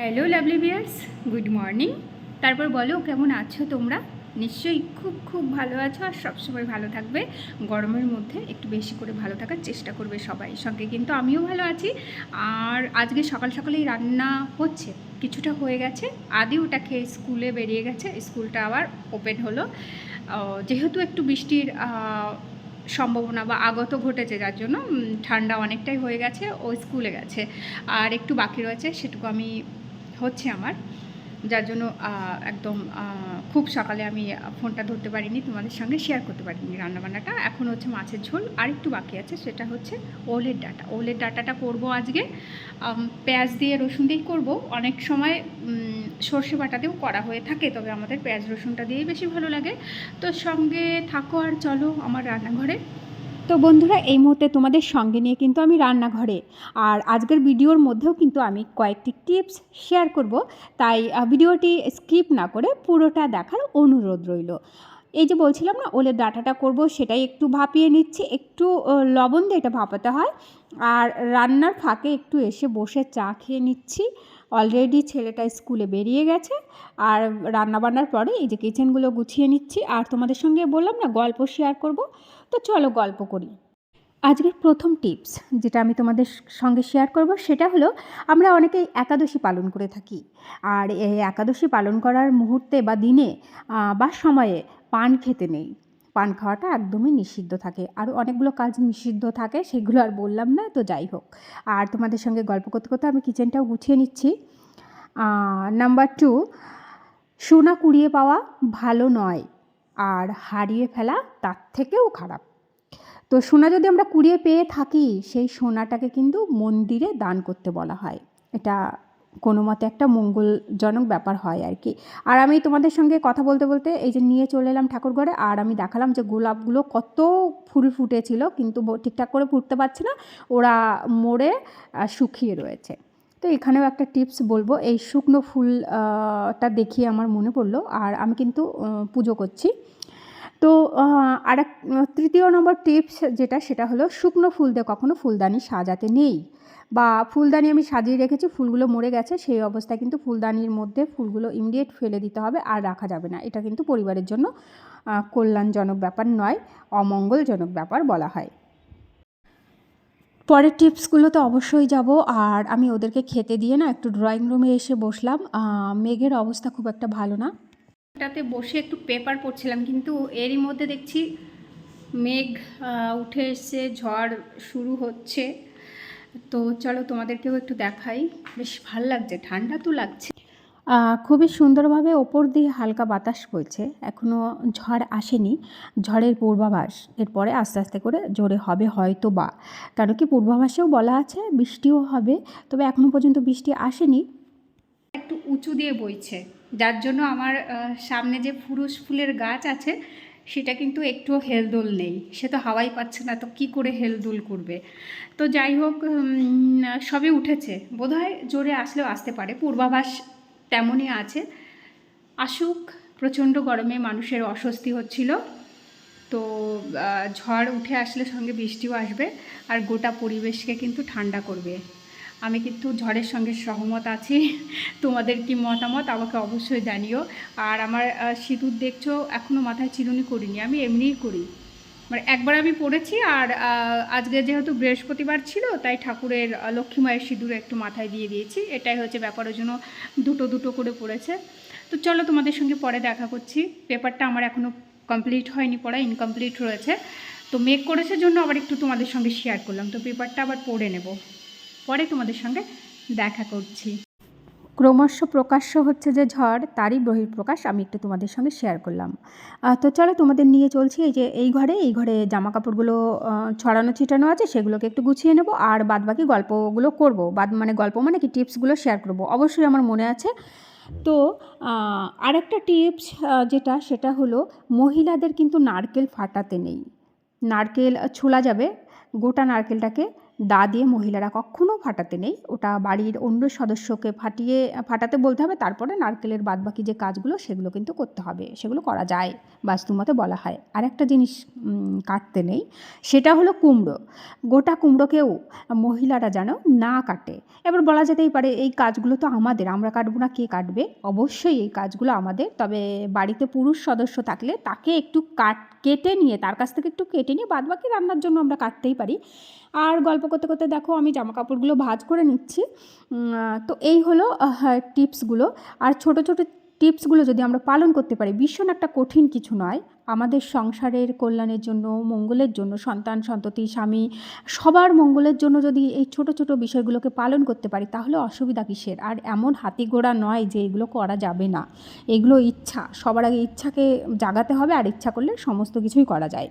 Hello lovely bears good morning তারপর বলো, কেমন আছো তোমরা? নিশ্চয়ই খুব খুব ভালো আছো আর সবসময় ভালো থাকবে। গরমের মধ্যে একটু বেশি করে ভালো থাকার চেষ্টা করবে সবাই। সঙ্গে কিন্তু আমিও ভালো আছি। আর আজকে সকাল সকালেই রান্না হচ্ছে, কিছুটা হয়ে গেছে। আদি ওটা খেয়ে স্কুলে বেরিয়ে গেছে। স্কুলটা আবার ওপেন হলো। যেহেতু একটু বৃষ্টির সম্ভাবনা বা আগত ঘটেছে, যার জন্য ঠান্ডা অনেকটাই হয়ে গেছে, ও স্কুলে গেছে। আর একটু বাকি রয়েছে, সেটুকু আমি হচ্ছে আমার। যার জন্য একদম খুব সকালে আমি ফোনটা ধরতে পারিনি, তোমাদের সঙ্গে শেয়ার করতে পারিনি রান্নাবান্নাটা। এখন হচ্ছে মাছের ঝোল আর একটু বাকি আছে, সেটা হচ্ছে ওলের ডাটা। ওলের ডাটাটা করব আজকে। পেঁয়াজ দিয়ে রসুন দিয়েই করব। অনেক সময় সর্ষে বাটাতেও করা হয়ে থাকে, তবে আমাদের পেঁয়াজ রসুনটা দিয়েই বেশি ভালো লাগে। তো সঙ্গে থাকো আর চলো আমার রান্নাঘরে। তো বন্ধুরা, এই মুহূর্তে তোমাদের সঙ্গে নিয়ে কিন্তু আমি রান্নাঘরে। আর আজকের ভিডিওর মধ্যেও কিন্তু আমি কয়েকটি টিপস শেয়ার করব। তাই ভিডিওটি স্কিপ না করে পুরোটা দেখার অনুরোধ রইল। এই যে বলছিলাম না, ওলের ডাটাটা করব, সেটাই একটু ভাপিয়ে নিচ্ছি, একটু লবণ দিয়ে এটা ভাপাতে হয়। আর রান্নার ফাঁকে একটু এসে বসে চা খেয়ে নিচ্ছি। অলরেডি ছেলেটা স্কুলে বেরিয়ে গেছে, আর রান্নাবান্নার পরে এই যে কিচেনগুলো গুছিয়ে নিচ্ছি। আর তোমাদের সঙ্গে বললাম না, গল্প শেয়ার করব। তো চলো গল্প করি। আজকের প্রথম টিপস যেটা আমি তোমাদের সঙ্গে শেয়ার করব সেটা হলো, আমরা অনেকেই একাদশী পালন করে থাকি। আর এই একাদশী পালন করার মুহূর্তে বা দিনে বা সময়ে পান খেতে নেই। পান খাওয়াটা একদমই নিষিদ্ধ থাকে। আরও অনেকগুলো কাজ নিষিদ্ধ থাকে, সেগুলো আর বললাম না, তো যাই হোক। আর তোমাদের সঙ্গে গল্প করতে করতে আমি কিচেনটাও গুছিয়ে নিচ্ছি। নাম্বার টু সোনা কুড়িয়ে পাওয়া ভালো নয়। আর হারিয়ে ফেলা তার থেকেও খারাপ। তো সোনা যদি আমরা কুড়িয়ে পেয়ে থাকি সেই সোনাটাকে কিন্তু মন্দিরে দান করতে বলা হয়। এটা কোনো মতে একটা মঙ্গলজনক ব্যাপার হয় আর কি। আর আমি তোমাদের সঙ্গে কথা বলতে বলতে এই যে নিয়ে চলে এলাম ঠাকুরঘরে আর আমি দেখালাম যে গোলাপগুলো কত ফুল ফুটেছিল কিন্তু ঠিকঠাক করে ফুটতে পারছে না। ওরা আহ, শুকিয়ে রয়েছে। তো এখানেও একটা টিপস বলব এই শুকনো ফুলটা দেখিয়ে আমার মনে পড়ল। আর আমি কিন্তু পুজো করছি। তো আর তৃতীয় নম্বর টিপস যেটা সেটা হলো শুকনো ফুল দিয়ে কখনো ফুলদানি সাজাতে নেই। বা ফুলদানি আমি সাজিয়ে রেখেছি, ফুলগুলো মরে গেছে, সেই অবস্থায় কিন্তু ফুলদানির মধ্যে ফুলগুলো ইমিডিয়েট ফেলে দিতে হবে আর রাখা যাবে না। এটা কিন্তু পরিবারের জন্য কল্যাণজনক ব্যাপার নয়, অমঙ্গলজনক ব্যাপার বলা হয়। পরের টিপসগুলো তো অবশ্যই যাব। আর আমি ওদেরকে খেতে দিয়ে না একটু ড্রয়িং রুমে এসে বসলাম। মেঘের অবস্থা খুব একটা ভালো না। ওটাতে বসে একটু পেপার পড়ছিলাম কিন্তু এরই মধ্যে দেখছি মেঘ উঠে এসছে ঝড় শুরু হচ্ছে। তো চলো তোমাদেরকেও একটু দেখাই। বেশ ভালো লাগছে ঠান্ডা তো লাগছে। খুবই সুন্দরভাবে ওপর দিয়ে হালকা বাতাস বইছে এখনও ঝড় আসেনি। ঝড়ের পূর্বাভাস এরপরে আস্তে আস্তে করে জোরে হবে হয়তো বা কারণ কি পূর্বাভাসেও বলা আছে বৃষ্টিও হবে তবে এখনও পর্যন্ত বৃষ্টি আসেনি। একটু উঁচু দিয়ে বইছে। যার জন্য আমার সামনে যে ফুরুষ ফুলের গাছ আছে, সেটা কিন্তু একটুও হেলদোল নেই। সে তো হাওয়াই পাচ্ছে না, তো কি করে হেলদোল করবে? তো যাই হোক সবে উঠেছে। বোধহয় জোরে আসলেও আসতে পারে। পূর্বাভাস তেমনই আছে। আসুক, প্রচণ্ড গরমে মানুষের অস্বস্তি হচ্ছিল। তো ঝড় উঠে আসলে সঙ্গে বৃষ্টিও আসবে। আর গোটা পরিবেশকে কিন্তু ঠান্ডা করবে। আমি কিন্তু ঝড়ের সঙ্গে সহমত আছি। তোমাদের কি মতামত? আমাকে অবশ্যই জানিও। আর আমার সিঁদুর দেখছ এখনও মাথায় চিরুনি করিনি। আমি এমনিই করি। মানে একবার আমি পড়েছি আর আজকে যেহেতু বৃহস্পতিবার ছিল তাই ঠাকুরের আহ, লক্ষ্মী মায়ের সিঁদুর একটু মাথায় দিয়ে দিয়েছি। এটাই হচ্ছে ব্যাপারের জন্য দুটো দুটো করে পড়েছে। তো চলো তোমাদের সঙ্গে পরে দেখা করছি। পেপারটা আমার এখনও কমপ্লিট হয়নি পড়া ইনকমপ্লিট রয়েছে। তো মেক করেছে জন্য আবার একটু তোমাদের সঙ্গে শেয়ার করলাম। তো পেপারটা আবার পড়ে নেব। পরে তোমাদের সঙ্গে দেখা করছি। ক্রমশ প্রকাশ্য হচ্ছে যে ঝড়, তারই বহিঃপ্রকাশ আমি একটু তোমাদের সঙ্গে শেয়ার করলাম। তো চলো তোমাদের নিয়ে চলছি এই যে এই ঘরে এই ঘরে জামা কাপড়গুলো ছড়ানো, ছিটানো আছে, সেগুলোকে একটু গুছিয়ে নেব আর বাদ বাকি গল্পগুলো করব। বাদ মানে গল্প মানে কি, টিপসগুলো শেয়ার করব। অবশ্যই আমার মনে আছে। তো আরেকটা টিপস যেটা, সেটা হলো মহিলাদের কিন্তু নারকেল ফাটাতে নেই। নারকেল ছোলা যাবে, গোটা নারকেলটাকে দা দিয়ে মহিলারা কখনও ফাটাতে নেই। ওটা বাড়ির অন্য সদস্যকে ফাটিয়ে, ফাটাতে বলতে হবে। তারপরে নারকেলের বাদবাকি যে কাজগুলো, সেগুলো কিন্তু করতে হবে। সেগুলো করা যায়, বাস্তুমতে বলা হয়। আর একটা জিনিস কাটতে নেই, সেটা হলো কুমড়ো। গোটা কুমড়োকেও মহিলারা যেন না কাটে। এবার বলা যেতেই পারে, এই কাজগুলো তো আমাদের, আমরা কাটবো না, কে কাটবে? অবশ্যই এই কাজগুলো আমাদের। তবে বাড়িতে পুরুষ সদস্য থাকলে তাকে একটু কাট কেটে নিয়ে, তার কাছ থেকে একটু কেটে নিয়ে বাদ বাকি রান্নার জন্য আমরা কাটতেই পারি। আর গল্প করতে করতে দেখো আমি জামা কাপড়গুলো ভাজ করে নিচ্ছি। তো এই হলো টিপসগুলো। আর ছোট ছোট টিপসগুলো যদি আমরা পালন করতে পারি, ভীষণ একটা কঠিন কিছু নয়। আমাদের সংসারের কল্যাণের জন্য, মঙ্গলের জন্য, সন্তান, সন্ততি, স্বামী, সবার মঙ্গলের জন্য যদি এই ছোট ছোট বিষয়গুলোকে পালন করতে পারি, তাহলে অসুবিধা কিসের? আর এমন হাতি ঘোড়া নয় যে এগুলো করা যাবে না। এগুলো ইচ্ছা। সবার আগে ইচ্ছাকে জাগাতে হবে আর ইচ্ছা করলে সমস্ত কিছুই করা যায়।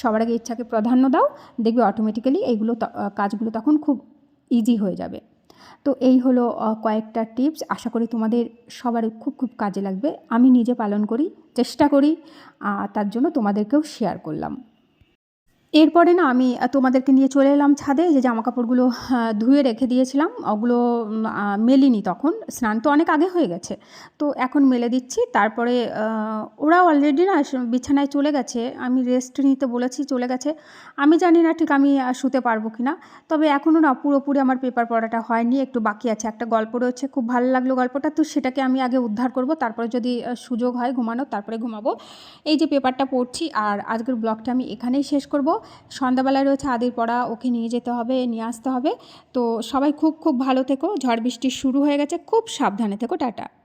সবার আগে ইচ্ছাকে প্রাধান্য দাও, দেখবে অটোমেটিক্যালি এইগুলো কাজগুলো তখন খুব ইজি হয়ে যাবে। তো এই হলো কয়েকটা টিপস। আশা করি তোমাদের সবার খুব খুব কাজে লাগবে। আমি নিজে পালন করি, চেষ্টা করি তার জন্য তোমাদেরকেও শেয়ার করলাম। এরপরে না আমি তোমাদেরকে নিয়ে চলে এলাম ছাদে যে জামা কাপড়গুলো ধুয়ে রেখে দিয়েছিলাম, ওগুলো মেলিনি তখন, স্নান তো অনেক আগে হয়ে গেছে। তো এখন মেলে দিচ্ছি, তারপরে ওরা অলরেডি না বিছানায় চলে গেছে, আমি রেস্ট নিতে বলেছি, চলে গেছে। আমি জানি না ঠিক আমি শুতে পারব কি না তবে এখনও না পুরোপুরি আমার পেপার পড়াটা হয়নি, একটু বাকি আছে একটা গল্প রয়েছে, খুব ভালো লাগল গল্পটা, তো সেটাকে আমি আগে উদ্ধার করব, তারপরে যদি সুযোগ হয় ঘুমানোর, তারপরে ঘুমাবো। এই যে পেপারটা পড়ছি, আর আজকের ব্লগটা আমি এখানেই শেষ করব। সন্ধ্যাবেলায় রয়েছে আদির পড়া, ওকে নিয়ে যেতে হবে, নিয়ে আসতে হবে। তো সবাই খুব খুব ভালো থেকো। ঝড় বৃষ্টি শুরু হয়ে গেছে। খুব সাবধানে থেকো। টাটা।